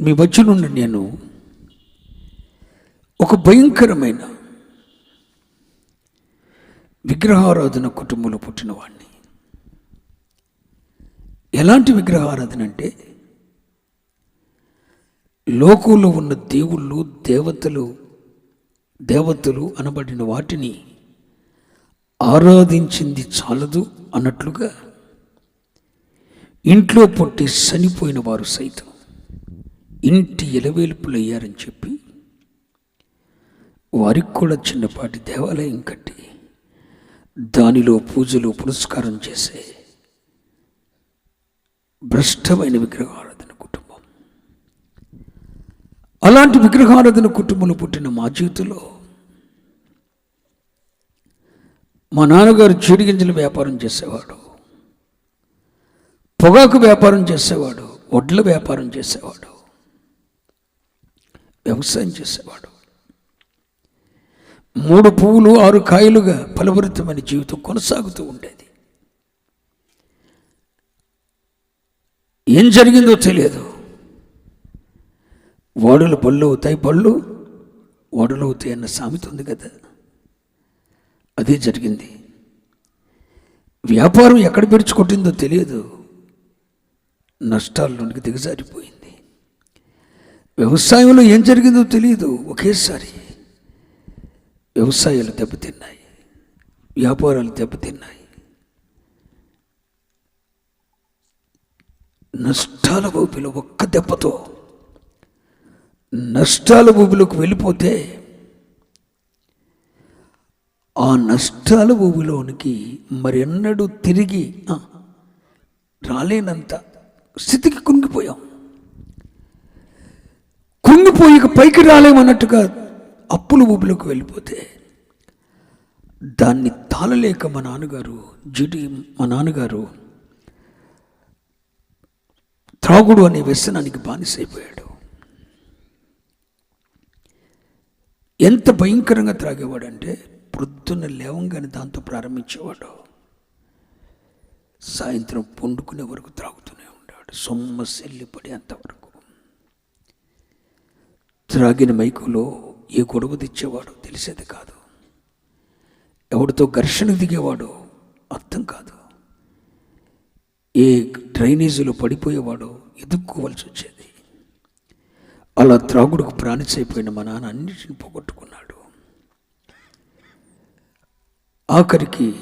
మీ మధ్య నుండి నేను. ఒక భయంకరమైన విగ్రహారాధన కుటుంబంలో పుట్టినవాడిని ఎలాంటి విగ్రహారాధన అంటే లోకంలో ఉన్న దేవుళ్ళు దేవతలు దేవతలు అనబడిన వాటిని ఆరాధించింది చాలదు అన్నట్లుగా ఇంట్లో పుట్టి చనిపోయిన వారు సైతం. ఇంటి ఎలవేలుపులయ్యారని చెప్పి వారికి కూడా చిన్నపాటి దేవాలయం కట్టి దానిలో పూజలు పురస్కారం చేసే భ్రష్టమైన విగ్రహారాధన కుటుంబం. అలాంటి విగ్రహారాధన కుటుంబంలో పుట్టిన మా జీవితంలో మా నాన్నగారు చీడిగింజల వ్యాపారం చేసేవాడు పొగాకు వ్యాపారం చేసేవాడు వడ్ల వ్యాపారం చేసేవాడు వ్యవసాయం చేసేవాడు. మూడు పువ్వులు ఆరు కాయలుగా ఫలభరితమైన జీవితం కొనసాగుతూ ఉండేది. ఏం జరిగిందో తెలియదు. ఓడలు పళ్ళు అవుతాయి పళ్ళు ఓడలు అవుతాయి అన్న సామెత ఉంది కదా. అదే జరిగింది. వ్యాపారం ఎక్కడ పెరుచుకుంటుందో తెలియదు. నష్టాల్లోనికి దిగజారిపోయింది. వ్యవసాయంలో ఏం జరిగిందో తెలియదు ఒకేసారి వ్యవసాయాలు దెబ్బతిన్నాయి వ్యాపారాలు దెబ్బతిన్నాయి. నష్టాల ఊపిలో ఒక్క దెబ్బతో నష్టాల ఊపిలోకి వెళ్ళిపోతే ఆ నష్టాల ఊబిలోనికి మరెన్నడూ తిరిగి రాలేనంత స్థితికి కుంగిపోయాం. కుంగిపోయి ఇక పైకి రాలేమన్నట్టుగా అప్పులు ఊబిలోకి వెళ్ళిపోతే దాన్ని తాళలేక మా నాన్నగారు జిడి మా నాన్నగారు త్రాగుడు అనే వ్యసనానికి బానిసైపోయాడు. ఎంత భయంకరంగా త్రాగేవాడంటే ప్రొద్దున లేవంగానే దాంతో ప్రారంభించేవాడు. సాయంత్రం పండుకునే వరకు త్రాగుతూనే ఉన్నాడు సొమ్మ సెల్లిపడి అంతవరకు త్రాగిన మైకులో ఏ గొడవ తెచ్చేవాడో తెలిసేది కాదు. ఎవరితో ఘర్షణకు దిగేవాడో అర్థం కాదు. ఏ డ్రైనేజీలో పడిపోయేవాడో ఎదుర్కోవాల్సి వచ్చేది. అలా త్రాగుడుకు ప్రాణిసైపోయిన మా నాన్న అన్నిటిని పోగొట్టుకున్నాడు. ఆఖరికి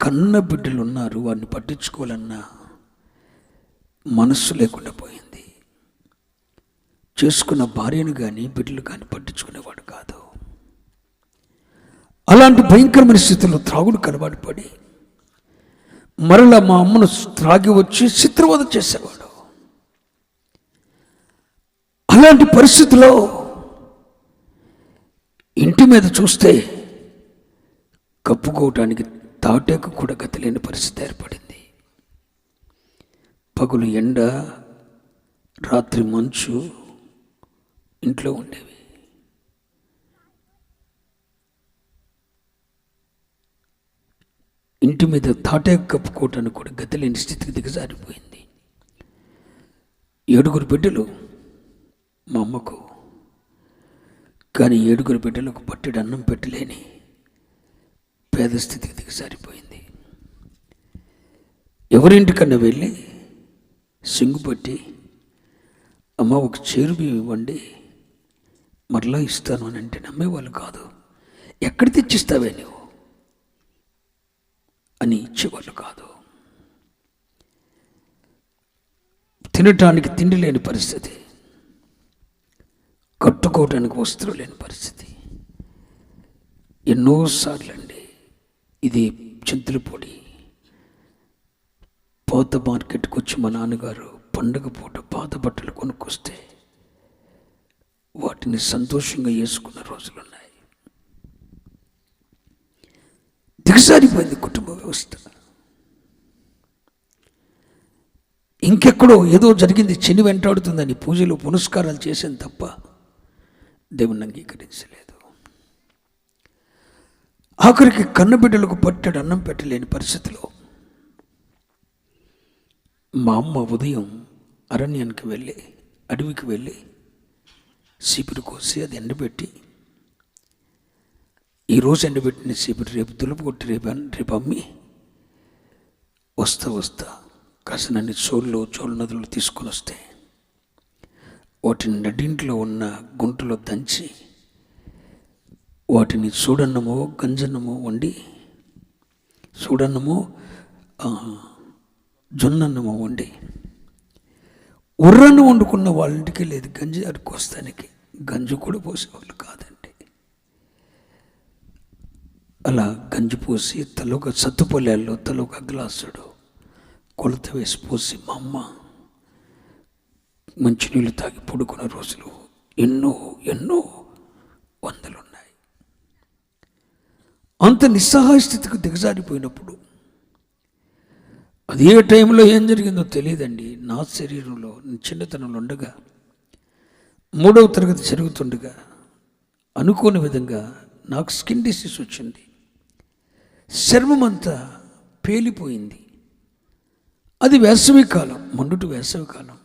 కన్న బిడ్డలు ఉన్నారు వారిని పట్టించుకోవాలన్న మనస్సు లేకుండా పోయి చేసుకున్న భార్యను కానీ బిడ్డలు కానీ పట్టించుకునేవాడు కాదు. అలాంటి భయంకరమైన స్థితిలో త్రాగుడు కలవాడు పడి మరలా మా అమ్మను త్రాగి వచ్చి చిత్రవద చేసేవాడు. అలాంటి పరిస్థితిలో ఇంటి మీద చూస్తే కప్పుకోవటానికి తాటేకు కూడా గతి లేని పరిస్థితి ఏర్పడింది. పగులు ఎండ రాత్రి మంచు ఇంట్లో ఉండేవి. ఇంటి మీద తాటే కప్పుకోవటానికి కూడా గతి లేని స్థితికి దిగజారిపోయింది. ఏడుగురు బిడ్డలు మా అమ్మకు. కానీ ఏడుగురు బిడ్డలకు పట్టెడు అన్నం పెట్టలేని పేద స్థితికి దిగజారిపోయింది. ఎవరింటికన్నా వెళ్ళి సింగుపట్టి అమ్మ ఒక చేరు ఇవ్వండి. మరలా ఇస్తాను అని అంటే నమ్మేవాళ్ళు కాదు. ఎక్కడ తెచ్చిస్తావే నువ్వు? అని ఇచ్చేవాళ్ళు కాదు. తినటానికి తిండి లేని పరిస్థితి. కట్టుకోవటానికి వస్త్రం లేని పరిస్థితి. ఎన్నోసార్లు అండి ఇది చింతల పొడి. పాత మార్కెట్కి వచ్చి మా నాన్నగారు పండుగ పూట పాత బట్టలు కొనుక్కొస్తే వాటిని సంతోషంగా వేసుకున్న రోజులు ఉన్నాయి. దిగజారిపోయింది కుటుంబ వ్యవస్థ. ఇంకెక్కడో ఏదో జరిగింది చెని వెంటాడుతుందని పూజలు పునస్కారాలు చేసాను తప్ప దేవుణ్ణి అంగీకరించలేదు. ఆఖరికి కన్నబిడ్డలకు పట్టడు అన్నం పెట్టలేని పరిస్థితిలో మా అమ్మ ఉదయం అరణ్యానికి వెళ్ళి అడవికి వెళ్ళి సీపురు కోసి అది ఎండబెట్టి ఈరోజు ఎండబెట్టిన చీపురు రేపు దులుపు కొట్టి రేపు రేపు అమ్మి వస్తా వస్తా కాసినన్ని చోళ్ళు చోళ్ళ నదులు తీసుకొని వస్తే వాటిని నడింట్లో ఉన్న గుంటలో దంచి వాటిని చూడన్నమో గంజన్నమో వండి చూడన్నమో జొన్నన్నమో వండి ఉర్రను వండుకున్న వాళ్ళ ఇంటికి లేదు గంజి అడుకొస్తానికి గంజు కూడా పోసేవాళ్ళు కాదండి. అలా గంజి పోసి తలొక సత్తుపల్లెల్లో తలొక గ్లాసుడు కొలత వేసి పోసి మా అమ్మ మంచినీళ్ళు తాగి పడుకున్న రోజులు ఎన్నో ఎన్నో వందలున్నాయి. అంత నిస్సహాయ స్థితికి దిగజారిపోయినప్పుడు అది ఏ టైంలో ఏం జరిగిందో తెలియదండి. నా శరీరంలో చిన్నతనంలో ఉండగా మూడవ తరగతి జరుగుతుండగా అనుకోని విధంగా నాకు స్కిన్ డిసీజ్ వచ్చింది. చర్మం అంతా పేలిపోయింది. అది వేసవి కాలం మండుటి వేసవి కాలం.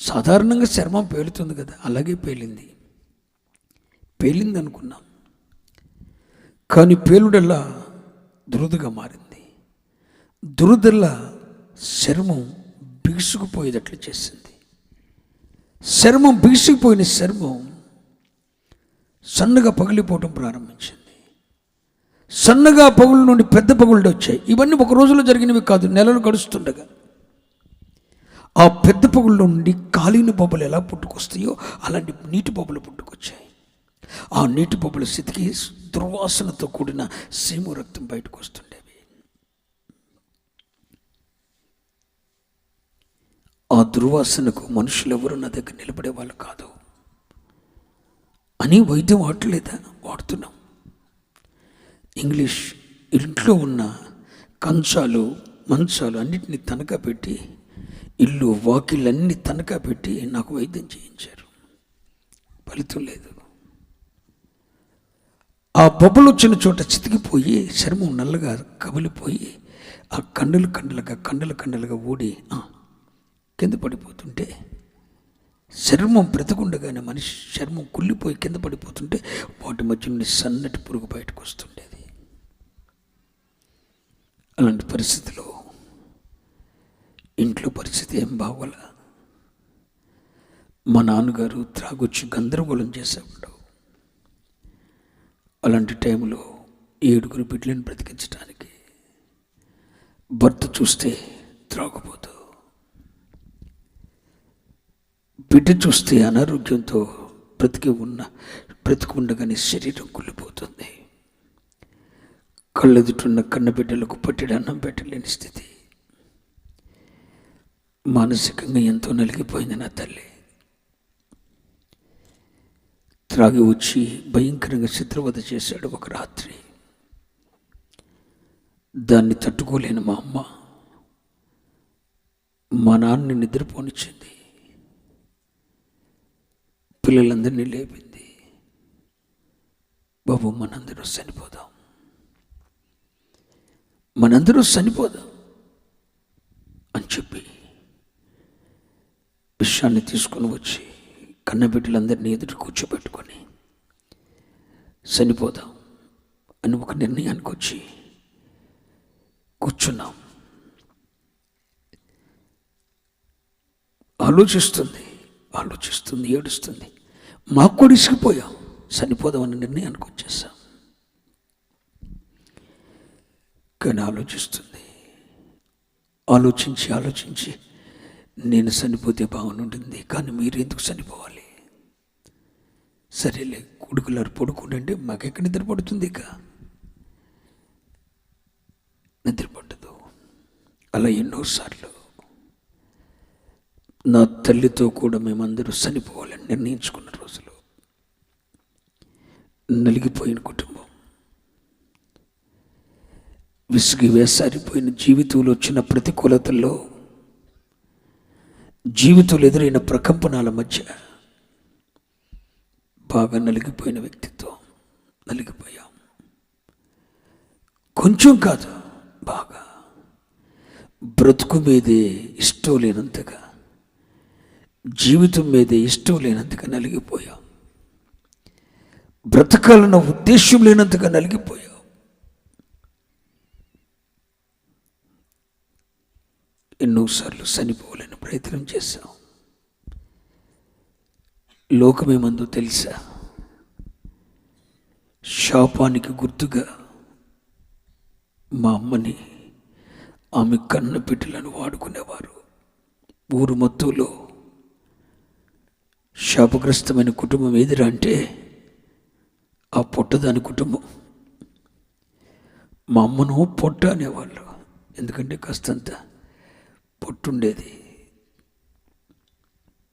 సాధారణంగా చర్మం పేలుతుంది కదా అలాగే పేలింది. పేలింది అనుకున్నాం కానీ పేలుడల్లా దురదగా మారింది. దురదల చర్మం బిగుసుకుపోయేటట్లు చేసింది. చర్మం బిగుసుకుపోయిన చర్మం సన్నగా పగిలిపోవటం ప్రారంభించింది. సన్నగా పగుల నుండి పెద్ద పగుళ్ళు వచ్చాయి. ఇవన్నీ ఒక రోజులో జరిగినవి కాదు నెలలు గడుస్తుండగా. ఆ పెద్ద పగుళ్ళ నుండి కాలిన బొబ్బలు ఎలా పుట్టుకొస్తాయో అలాంటి నీటి బొబ్బలు పుట్టుకొచ్చాయి. ఆ నీటి బొబ్బల స్థితికి దుర్వాసనతో కూడిన సీము రక్తం బయటకు వస్తుంది. ఆ దుర్వాసనకు మనుషులు ఎవరు నా దగ్గర నిలబడే వాళ్ళు కాదు. అని వైద్యం వాడలేదా? వాడుతున్నాం. ఇంగ్లీష్ ఇంట్లో ఉన్న కంచాలు మంచాలు అన్నిటిని తనఖా పెట్టి ఇల్లు వాకిళ్ళన్నీ తనఖా పెట్టి నాకు వైద్యం చేయించారు. ఫలితం లేదు. ఆ బొబ్బలు వచ్చిన చోట చితికిపోయి చర్మం నల్లగా కమిలిపోయి ఆ కండలు కండలుగా కండలు కండలుగా ఊడి కింద పడిపోతుంటే చర్మం బ్రతకుండగానే మనిషి చర్మం కుళ్ళిపోయి కింద పడిపోతుంటే వాటి మధ్య నుండి సన్నటి పురుగు బయటకు వస్తుండేది. అలాంటి పరిస్థితిలో ఇంట్లో పరిస్థితి ఏం బాగోల. మా నాన్నగారు త్రాగొచ్చి గందరగోళం చేసేవాడు అలాంటి టైంలో ఏడుగురు బిడ్డలను బ్రతికించడానికి భర్త చూస్తే త్రాగుపోతుంది బిడ్డ చూస్తే అనారోగ్యంతో బ్రతికి ఉన్న బ్రతికి ఉండగానే శరీరం కుళ్ళిపోతుంది. కళ్ళెదుటున్న కన్న బిడ్డలకు పట్టెడు అన్నం పెట్టలేని స్థితి. మానసికంగా ఎంతో నలిగిపోయింది నా తల్లి. త్రాగి వచ్చి భయంకరంగా చిత్రవద చేశాడు ఒక రాత్రి. దాన్ని తట్టుకోలేని మా అమ్మ. మా నాన్నని నిద్రపోనిచ్చింది. పిల్లలందరినీ లేపింది. బాబు మనందరూ చనిపోదాం. మనందరూ చనిపోదాం అని చెప్పి విషయాన్ని తీసుకొని వచ్చి కన్నబిడ్డలందరినీ ఎదుటి కూర్చోబెట్టుకొని చనిపోదాం అని ఒక నిర్ణయానికి వచ్చి కూర్చున్నాం. ఆలోచిస్తుంది. ఆలోచిస్తుంది ఏడుస్తుంది. మాకు కూడా ఇసుకుపోయాం చనిపోదామని నిర్ణయానికి వచ్చేసాం. కానీ ఆలోచిస్తుంది. ఆలోచించి ఆలోచించి నేను చనిపోతే బాగుంటుంది కానీ మీరు ఎందుకు చనిపోవాలి? సరేలే కొడుకులారు పడుకుంటే మాకెక్కడ నిద్ర పడుతుంది ఇక? నిద్ర పట్టదు. అలా ఎన్నోసార్లు నా తల్లితో కూడా మేమందరూ చనిపోవాలని నిర్ణయించుకున్న రోజులు. నలిగిపోయిన కుటుంబం. విసిగి వేసారిపోయిన జీవితంలో వచ్చిన ప్రతికూలతల్లో జీవితంలో ఎదురైన ప్రకంపనాల మధ్య బాగా నలిగిపోయిన వ్యక్తిత్వం నలిగిపోయాం. కొంచెం కాదు బాగా. బ్రతుకు మీదే ఇష్టం లేనంతగా. జీవితం మీద ఇష్టం లేనంతగా నలిగిపోయాం బ్రతకాలన్న ఉద్దేశం లేనంతగా నలిగిపోయాం ఎన్నోసార్లు చనిపోవాలని ప్రయత్నం చేశాం లోకమేమందో తెలుసా? శాపానికి గుర్తుగా మా అమ్మని ఆమె కన్న బిడ్డలను వాడుకునేవారు. ఊరు మొత్తంలో శాపగ్రస్తమైన కుటుంబం ఏదిరా అంటే ఆ పొట్టదాని కుటుంబం. మా అమ్మను పొట్ట అనేవాళ్ళు. ఎందుకంటే కాస్తంత పొట్టుండేది.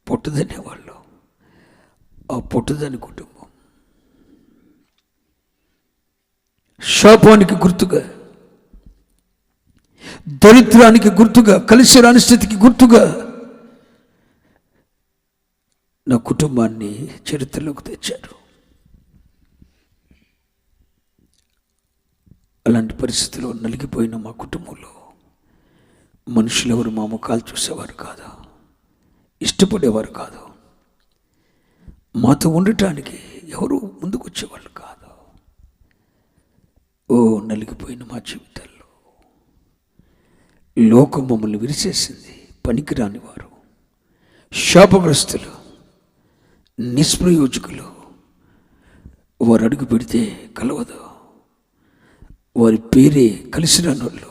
పొట్టదనేవాళ్ళు. ఆ పొట్టదాని కుటుంబం. శాపానికి గుర్తుగా దరిద్రానికి గుర్తుగా కలిసి రాని స్థితికి గుర్తుగా నా కుటుంబాన్ని చరిత్రలోకి తెచ్చారు అలాంటి పరిస్థితిలో నలిగిపోయిన మా కుటుంబంలో మనుషులు ఎవరు మా ముఖాలు చూసేవారు కాదు ఇష్టపడేవారు కాదు. మాతో ఉండటానికి ఎవరు ముందుకు వచ్చేవాళ్ళు కాదు. ఓ నలిగిపోయిన మా జీవితాల్లో లోకం మమ్మల్ని విరిచేసింది పనికిరాని వారు శాపగ్రస్తులు. నిష్ప్రయోజకులు వారు అడుగు పెడితే కలవదు. వారి పేరే కలిసి రానోళ్ళు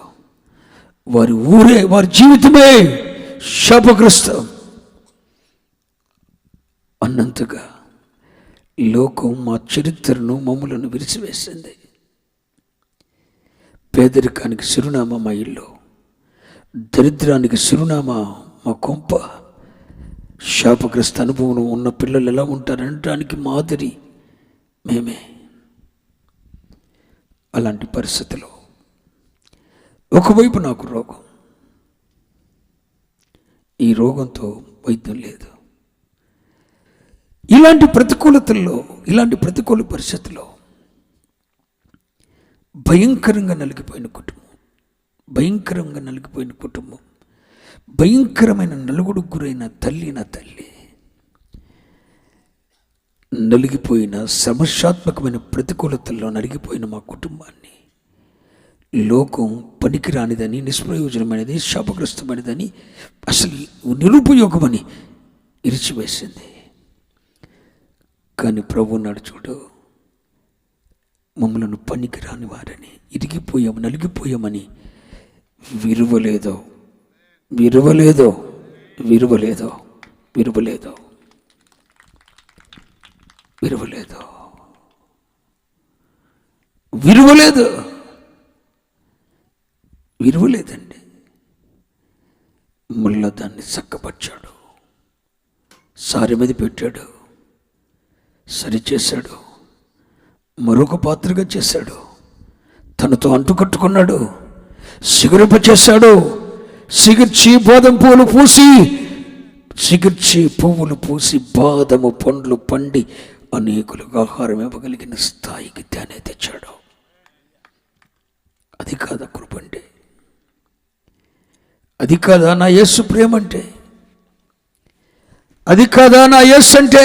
వారి ఊరే వారి జీవితమే శాపగ్రస్తం. అన్నంతగా లోకం మా చరిత్రను మమ్మలను విరిచివేసింది. పేదరికానికి చిరునామా మా ఇల్లు. దరిద్రానికి చిరునామా మా కొంప. శాపగ్రస్త అనుభవం ఉన్న పిల్లలు ఎలా ఉంటారనడానికి మాదిరి మేమే. అలాంటి పరిస్థితిలో ఒకవైపు నాకు రోగం. ఈ రోగంతో వైద్యం లేదు. ఇలాంటి ప్రతికూలతల్లో ఇలాంటి ప్రతికూల పరిస్థితుల్లో భయంకరంగా నలిగిపోయిన కుటుంబం భయంకరంగా నలిగిపోయిన కుటుంబం. భయంకరమైన నలుగుడు గురైన తల్లి నా తల్లి. నలిగిపోయిన సమస్యాత్మకమైన ప్రతికూలతల్లో నలిగిపోయిన మా కుటుంబాన్ని. లోకం పనికిరానిదని నిష్ప్రయోజనమైనది శాపగ్రస్తమైనదని అసలు నిరుపయోగమని ఇరిచివేసింది. కానీ ప్రభు నాడు చూడు మమ్మలను పనికిరాని వారని ఇరిగిపోయాము నలిగిపోయామని విలువలేదో విరువలేదో విరువలేదో విరువలేదో విరువలేదు. విరువలేదు విరువలేదండి. ముళ్ళ దాన్ని చక్కపరిచాడు. సారి మీద పెట్టాడు. సరిచేశాడు మరొక పాత్రగా చేశాడు. తనతో అంటుకట్టుకున్నాడు. సిగురింప చేశాడు సిగిర్చి బాదం పూలు పూసి సిగిర్చి పువ్వులు పూసి బాదము పండ్లు పండి అనేకులకు ఆహారం ఇవ్వగలిగిన స్థాయికి ధ్యానే తెచ్చాడు. అది కాదా కృప అంటే? అది కాదా నా యేసు ప్రేమ అంటే? అది కాదా నా యేసు అంటే?